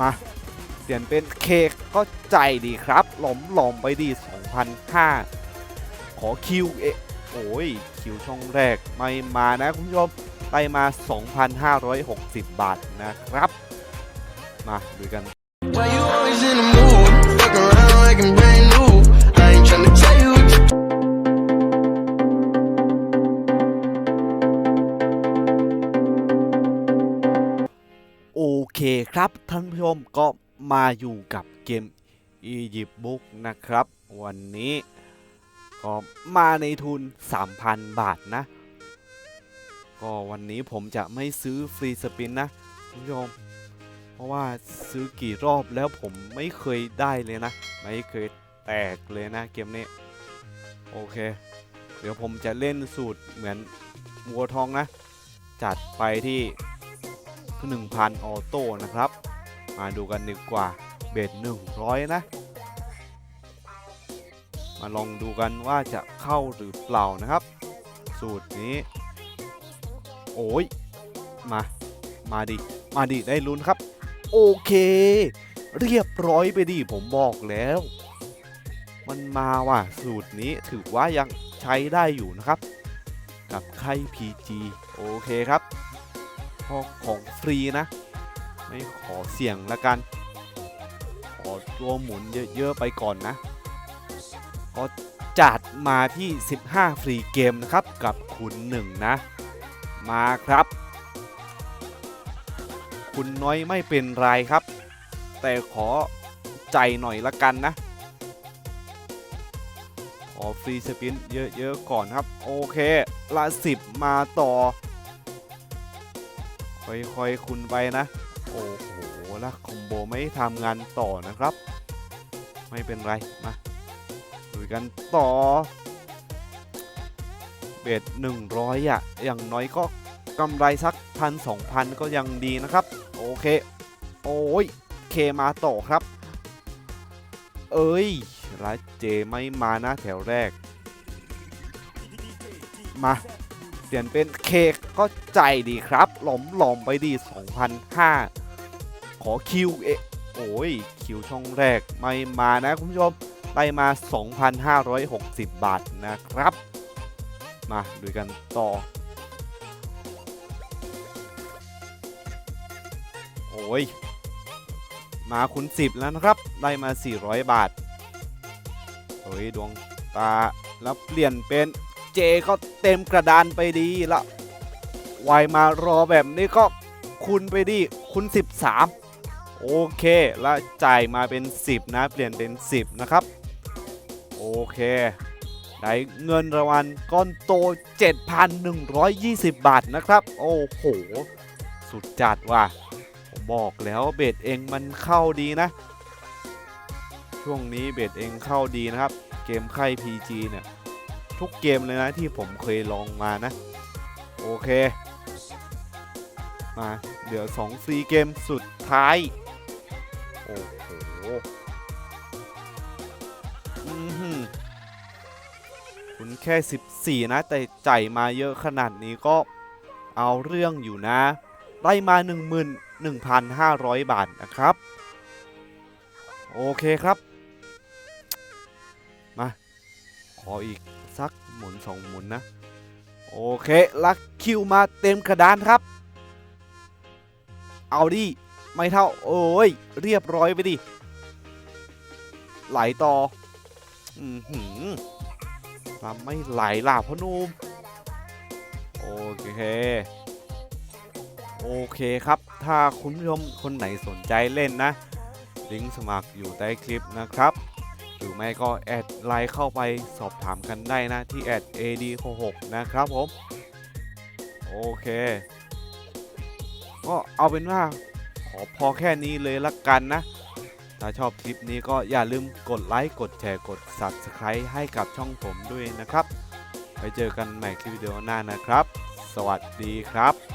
มาเปลี่ยนเป็นเคกก็ใจดีครับ หลอมหลอมไปดี2,005ขอคิวเอโอ้ยคิวช่องแรกไม่มานะคุณผู้ชมไปมา 2,560 บาทนะครับ มาดูกัน คครับท่านผู้ชมก็มาอยู่กับเกม Egypt Book นะครับ วันนี้ก็มาในทุน 3,000 บาทนะ ก็วันนี้ผมจะไม่ซื้อฟรีสปินนะคุณผู้ชมเพราะว่าซื้อกี่รอบแล้วผมไม่เคยได้เลยนะ ไม่เคยแตกเลยนะเกมนี้ โอเค เดี๋ยวผมจะเล่นสูตรเหมือนวัวทองนะ จัดไปที่ 1,000 ออโต้นะครับ มาดูกันดีกว่าเบส100 นะ มาลองดูกันว่าจะเข้าหรือเปล่านะครับ สูตรนี้ โอ้ย มา มาดิ มาดิ ได้ลุ้นครับ โอเค เรียบร้อยไปดิ ผมบอกแล้ว มันมาว่ะ สูตรนี้ถือว่ายังใช้ได้อยู่นะครับ กับไข่ PG โอเคครับ พอของฟรีนะ ไม่ขอเสี่ยงละกัน ขอตัวหมุนเยอะ ๆ ไปก่อนนะก็จัดมาที่ 15 ฟรีเกมนะครับกับคุณหนึ่งนะ มาครับ คุณน้อยไม่เป็นไรครับ แต่ขอใจหน่อยละกันนะ ขอฟรีสปินเยอะ ๆ ก่อนครับ โอเค ละ 10 มาต่อ ค่อยๆคุณไปนะ โอ้โหแล้วคอมโบไม่ทำงานต่อนะครับ ไม่เป็นไร มาดูกันต่อ เบส100อะอย่างน้อยก็กำไรสักพันสองพันก็ยังดีนะครับ โอเค โอ้ย เคมาต่อครับ เอ้ยร้านเจไม่มานะแถวแรก มา เปลี่ยนเป็นเคกก็ใจดีครับ หลอมหลอมไปดี 2,005 ขอคิวเอโอ้ย คิวช่องแรกไม่มานะคุณผู้ชมได้มา 2,560 บาทนะครับ มาดูกันต่อ โอ้ย มาคุณ 10 แล้วนะครับได้มา 400 บาทเฮ้ย ดวงตาแล้วเปลี่ยนเป็น เจก็เต็มกระดานไปดีละวายมารอแบบนี้ก็คุณไปดีคุณ 13 โอเค แล้วจ่ายมาเป็น 10 นะ เปลี่ยนเป็น 10 นะครับ โอเค ได้เงินรางวัลก้อนโต 7,120 บาทนะครับ โอ้โห สุดจัดว่ะผมบอกแล้วเบสเองมันเข้าดีนะ ช่วงนี้เบสเองเข้าดีนะครับ เกมไข่ PG เนี่ย ทุกเกมเลยนะที่ผมเคยลองมานะ โอเค มาเดี๋ยว2ฟรีเกมสุดท้าย โอ้โหคุณแค่ 14 นะ แต่จ่ายมาเยอะขนาดนี้ก็เอาเรื่องอยู่นะ ได้มา 11,500 บาทนะครับ โอเคครับ มา ออีกสักหมุนสองหมุนนะ โอเค ลักคิวมาเต็มกระดานครับ เอาดิ ไม่เท่า โอ้ย เรียบร้อยไปดิ ไหลต่อ อือหือทำไม่ไหลล่ะพ่อนุ่มโอเคโอเคครับ ถ้าคุณผู้ชมคนไหนสนใจเล่นนะ ลิงก์สมัครอยู่ใต้คลิปนะครับ รือไม่ก็แอดไลน์เข้าไปสอบถามกันได้นะที่แอด ad66 นะครับผม โอเค ก็เอาเป็นว่าขอพอแค่นี้เลยละกันนะ ถ้าชอบคลิปนี้ก็อย่าลืมกดไลค์กดแชร์กด Subscribe ให้กับช่องผมด้วยนะครับ ไปเจอกันใหม่คลิปวิดีโอหน้านะครับ สวัสดีครับ